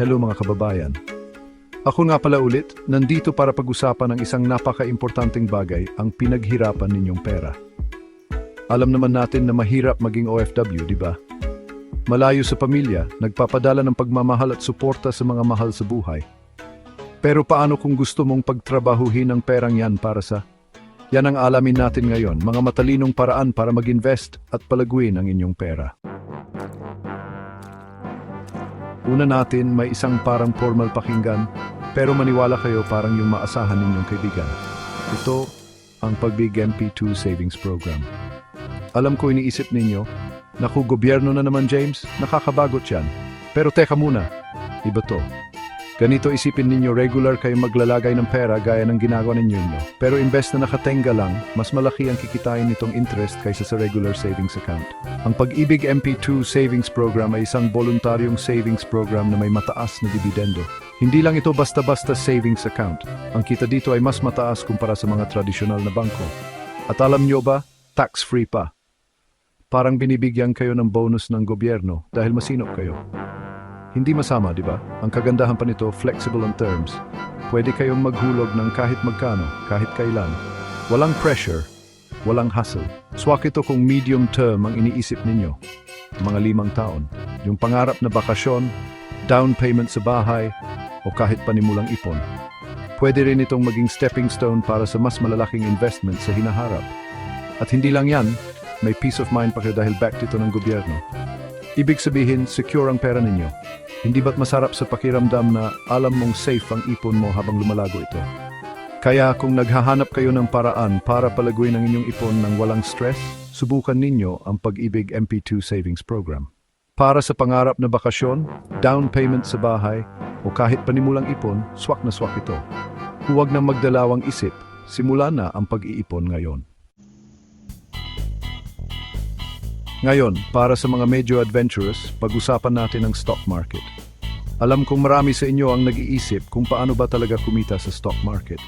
Hello mga kababayan. Ako nga pala ulit, nandito para pag-usapan ng isang napaka-importanting bagay, ang pinaghirapan ninyong pera. Alam naman natin na mahirap maging OFW, di ba? Malayo sa pamilya, nagpapadala ng pagmamahal at suporta sa mga mahal sa buhay. Pero paano kung gusto mong pagtrabahuhin ang perang yan para sa... Yan ang alamin natin ngayon, mga matalinong paraan para mag-invest at palaguin ang inyong pera. Una natin, may isang parang formal pakinggan, pero maniwala kayo parang yung maasahan ninyong kaibigan. Ito ang Pagbig MP2 Savings Program. Alam ko iniisip ninyo, naku gobyerno na naman James, nakakabagot yan. Pero teka muna, iba to. Ganito isipin ninyo regular kayong maglalagay ng pera gaya ng ginagawa ninyo nyo. Pero imbes na nakatenga lang, mas malaki ang kikitain nitong interest kaysa sa regular savings account. Ang Pag-ibig MP2 Savings Program ay isang voluntaryong savings program na may mataas na dividendo. Hindi lang ito basta-basta savings account. Ang kita dito ay mas mataas kumpara sa mga tradisyonal na bangko. At alam nyo ba, tax-free pa. Parang binibigyan kayo ng bonus ng gobyerno dahil masinop kayo. Hindi masama, di ba? Ang kagandahan pa nito, flexible on terms. Pwede kayong maghulog ng kahit magkano, kahit kailan. Walang pressure, walang hassle. Swak ito kung medium term ang iniisip ninyo. Mga limang taon. Yung pangarap na bakasyon, down payment sa bahay, o kahit panimulang ipon. Pwede rin itong maging stepping stone para sa mas malalaking investment sa hinaharap. At hindi lang yan, may peace of mind pa kayo dahil backed ito ng gobyerno. Ibig sabihin, secure ang pera ninyo. Hindi ba't masarap sa pakiramdam na alam mong safe ang ipon mo habang lumalago ito? Kaya kung naghahanap kayo ng paraan para palaguin ang inyong ipon ng walang stress, subukan ninyo ang Pag-ibig MP2 Savings Program. Para sa pangarap na bakasyon, down payment sa bahay, o kahit panimulang ipon, swak na swak ito. Huwag na magdalawang isip, simula na ang pag-iipon ngayon. Ngayon, para sa mga medyo adventurous, pag-usapan natin ang stock market. Alam kong marami sa inyo ang nag-iisip kung paano ba talaga kumita sa stock market.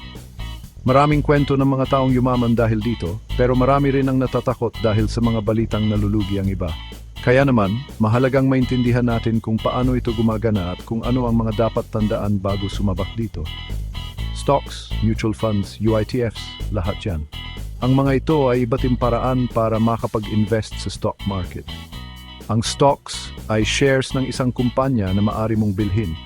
Maraming kwento ng mga taong yumaman dahil dito, pero marami rin ang natatakot dahil sa mga balitang nalulugi ang iba. Kaya naman, mahalagang maintindihan natin kung paano ito gumagana at kung ano ang mga dapat tandaan bago sumabak dito. Stocks, mutual funds, UITFs, lahat yan. Ang mga ito ay iba't paraan para makapag-invest sa stock market. Ang stocks ay shares ng isang kumpanya na maari mong bilhin.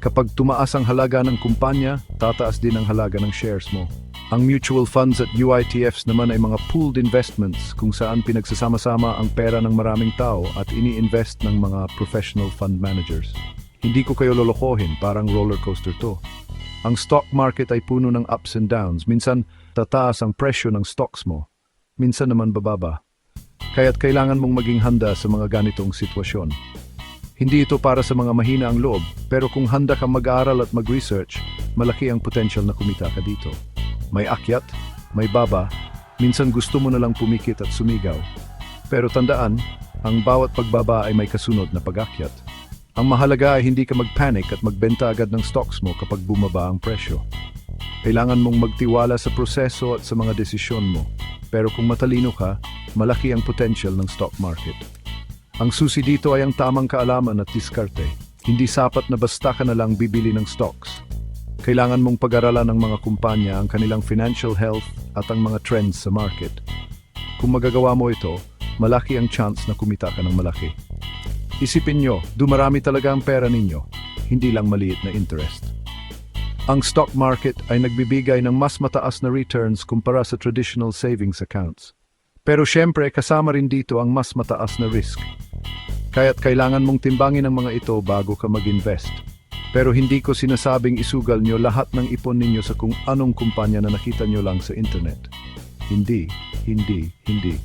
Kapag tumaas ang halaga ng kumpanya, tataas din ang halaga ng shares mo. Ang mutual funds at UITFs naman ay mga pooled investments kung saan pinagsasama-sama ang pera ng maraming tao at ini-invest ng mga professional fund managers. Hindi ko kayo lolokohin, parang roller coaster to. Ang stock market ay puno ng ups and downs. Minsan, tataas ang presyo ng stocks mo. Minsan naman bababa. Kaya't kailangan mong maging handa sa mga ganitong sitwasyon. Hindi ito para sa mga mahina ang loob, pero kung handa kang mag-aaral at mag-research, malaki ang potential na kumita ka dito. May akyat, may baba, minsan gusto mo na lang pumikit at sumigaw. Pero tandaan, ang bawat pagbaba ay may kasunod na pag-akyat. Ang mahalaga ay hindi ka mag-panic at magbenta agad ng stocks mo kapag bumaba ang presyo. Kailangan mong magtiwala sa proseso at sa mga desisyon mo. Pero kung matalino ka, malaki ang potential ng stock market. Ang susi dito ay ang tamang kaalaman at diskarte. Hindi sapat na basta ka na lang bibili ng stocks. Kailangan mong pag-aralan ng mga kumpanya ang kanilang financial health at ang mga trends sa market. Kung magagawa mo ito, malaki ang chance na kumita ka ng malaki. Isipin nyo, dumarami talaga ang pera ninyo, hindi lang maliit na interest. Ang stock market ay nagbibigay ng mas mataas na returns kumpara sa traditional savings accounts. Pero syempre, kasama rin dito ang mas mataas na risk. Kaya't kailangan mong timbangin ang mga ito bago ka mag-invest. Pero hindi ko sinasabing isugal nyo lahat ng ipon ninyo sa kung anong kumpanya na nakita nyo lang sa internet. Hindi, hindi, hindi.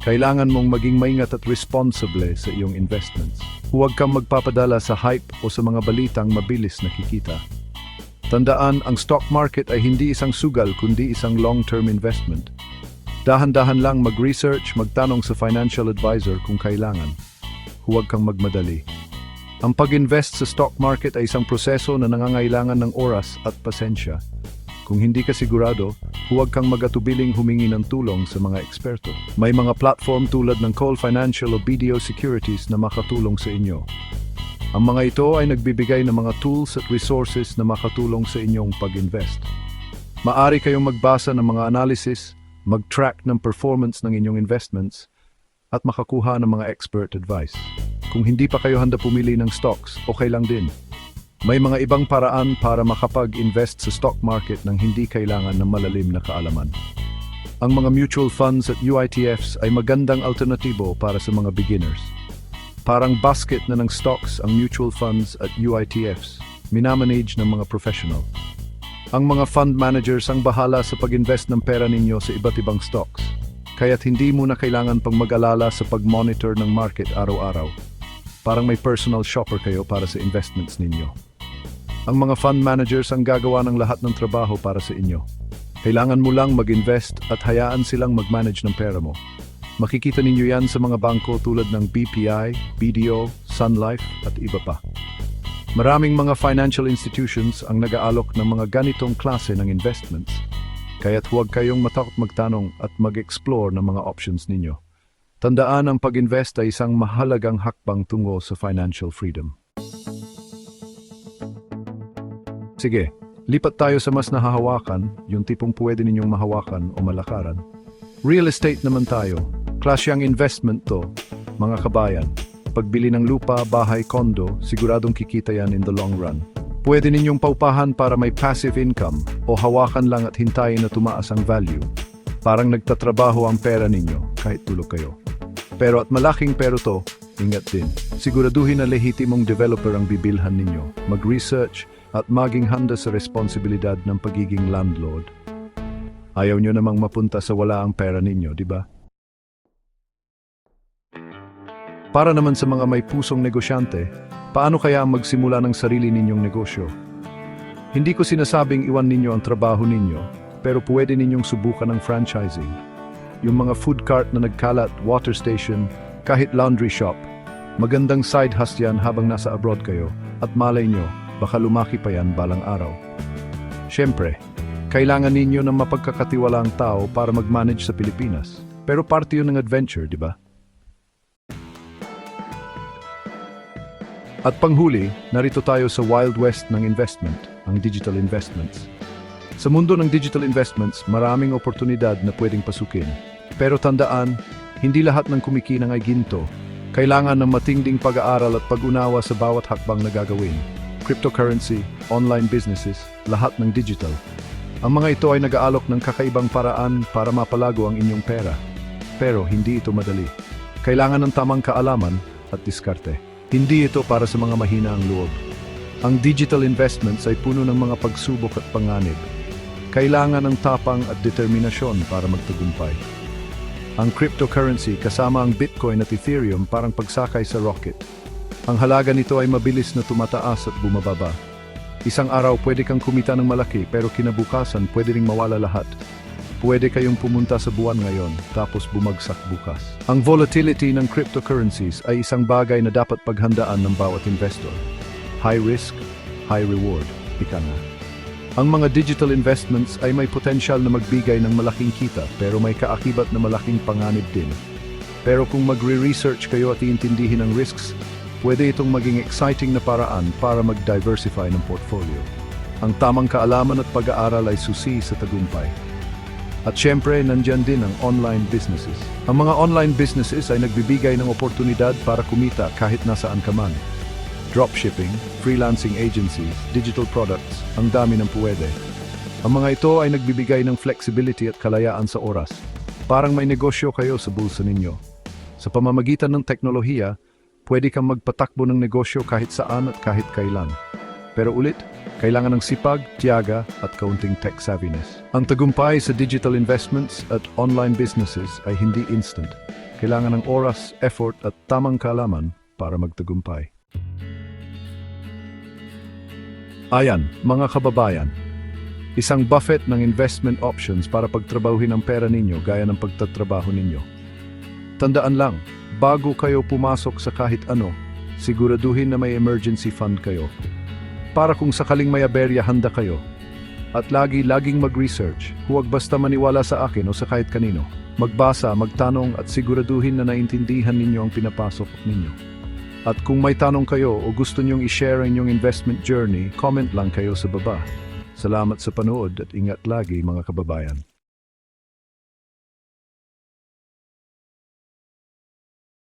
Kailangan mong maging maingat at responsible sa iyong investments. Huwag kang magpapadala sa hype o sa mga balitang mabilis nakikita. Tandaan, ang stock market ay hindi isang sugal kundi isang long-term investment. Dahan-dahan lang mag-research, magtanong sa financial advisor kung kailangan. Huwag kang magmadali. Ang pag-invest sa stock market ay isang proseso na nangangailangan ng oras at pasensya. Kung hindi ka sigurado, huwag kang magatubiling humingi ng tulong sa mga eksperto. May mga platform tulad ng Call Financial o BDO Securities na makatulong sa inyo. Ang mga ito ay nagbibigay ng mga tools at resources na makatulong sa inyong pag-invest. Maari kayong magbasa ng mga analysis, mag-track ng performance ng inyong investments, at makakuha ng mga expert advice. Kung hindi pa kayo handa pumili ng stocks, okay lang din. May mga ibang paraan para makapag-invest sa stock market nang hindi kailangan ng malalim na kaalaman. Ang mga mutual funds at UITFs ay magandang alternatibo para sa mga beginners. Parang basket na ng stocks ang mutual funds at UITFs, minamanage ng mga professional. Ang mga fund managers ang bahala sa pag-invest ng pera ninyo sa iba't ibang stocks, kaya't hindi mo na kailangan pang mag-alala sa pag-monitor ng market araw-araw. Parang may personal shopper kayo para sa investments ninyo. Ang mga fund managers ang gagawa ng lahat ng trabaho para sa inyo. Kailangan mo lang mag-invest at hayaan silang mag-manage ng pera mo. Makikita ninyo yan sa mga bangko tulad ng BPI, BDO, Sun Life at iba pa. Maraming mga financial institutions ang nag-aalok ng mga ganitong klase ng investments, kaya't huwag kayong matakot magtanong at mag-explore ng mga options ninyo. Tandaan ang pag-invest ay isang mahalagang hakbang tungo sa financial freedom. Sige, lipat tayo sa mas nahahawakan, yung tipong pwede ninyong mahawakan o malakaran. Real estate naman tayo. Klasyang investment to, mga kabayan. Pagbili ng lupa, bahay, kondo, siguradong kikita yan in the long run. Pwede ninyong paupahan para may passive income o hawakan lang at hintayin na tumaas ang value. Parang nagtatrabaho ang pera ninyo kahit tulog kayo. Pero at malaking pero to, ingat din. Siguraduhin na lehitimong developer ang bibilhan ninyo. Mag-research at maging handa sa responsibilidad ng pagiging landlord. Ayaw nyo namang mapunta sa wala ang pera ninyo, di ba? Para naman sa mga may pusong negosyante, paano kaya ang magsimula ng sarili ninyong negosyo? Hindi ko sinasabing iwan ninyo ang trabaho ninyo, pero pwede ninyong subukan ng franchising. Yung mga food cart na nagkalat, water station, kahit laundry shop, magandang side hustle yan habang nasa abroad kayo, at malay nyo, baka lumaki pa yan balang araw. Siyempre, kailangan ninyo ng mapagkakatiwalaang tao para mag-manage sa Pilipinas. Pero parte yun ng adventure, di ba? At panghuli, narito tayo sa Wild West ng investment, ang digital investments. Sa mundo ng digital investments, maraming oportunidad na pwedeng pasukin. Pero tandaan, hindi lahat ng kumikinang ay ginto. Kailangan ng matinding pag-aaral at pag-unawa sa bawat hakbang na gagawin. Cryptocurrency, online businesses, lahat ng digital. Ang mga ito ay nag-aalok ng kakaibang paraan para mapalago ang inyong pera. Pero hindi ito madali. Kailangan ng tamang kaalaman at diskarte. Hindi ito para sa mga mahina ang loob. Ang digital investments ay puno ng mga pagsubok at panganib. Kailangan ng tapang at determinasyon para magtagumpay. Ang cryptocurrency kasama ang Bitcoin at Ethereum parang pagsakay sa rocket. Ang halaga nito ay mabilis na tumataas at bumababa. Isang araw pwede kang kumita ng malaki pero kinabukasan pwede ring mawala lahat. Pwede kayong pumunta sa buwan ngayon tapos bumagsak bukas. Ang volatility ng cryptocurrencies ay isang bagay na dapat paghandaan ng bawat investor. High risk, high reward. Ika nga. Ang mga digital investments ay may potensyal na magbigay ng malaking kita pero may kaakibat na malaking panganib din. Pero kung magre-research kayo at iintindihin ang risks, pwede itong maging exciting na paraan para mag-diversify ng portfolio. Ang tamang kaalaman at pag-aaral ay susi sa tagumpay. At syempre, nandyan din ang online businesses. Ang mga online businesses ay nagbibigay ng oportunidad para kumita kahit nasaan ka man. Dropshipping, freelancing agencies, digital products, ang dami ng puwede. Ang mga ito ay nagbibigay ng flexibility at kalayaan sa oras. Parang may negosyo kayo sa bulsa ninyo. Sa pamamagitan ng teknolohiya, pwede kang magpatakbo ng negosyo kahit saan at kahit kailan. Pero ulit, kailangan ng sipag, tiyaga at kaunting tech savviness. Ang tagumpay sa digital investments at online businesses ay hindi instant. Kailangan ng oras, effort at tamang kaalaman para magtagumpay. Ayan, mga kababayan. Isang buffet ng investment options para pagtrabahuhin ang pera ninyo gaya ng pagtatrabaho ninyo. Tandaan lang, bago kayo pumasok sa kahit ano, siguraduhin na may emergency fund kayo para kung sakaling may aberya handa kayo. At lagi-laging mag-research, huwag basta maniwala sa akin o sa kahit kanino. Magbasa, magtanong at siguraduhin na naintindihan ninyo ang pinapasok ninyo. At kung may tanong kayo o gusto nyong i-share ang inyong investment journey, comment lang kayo sa baba. Salamat sa panood at ingat lagi mga kababayan.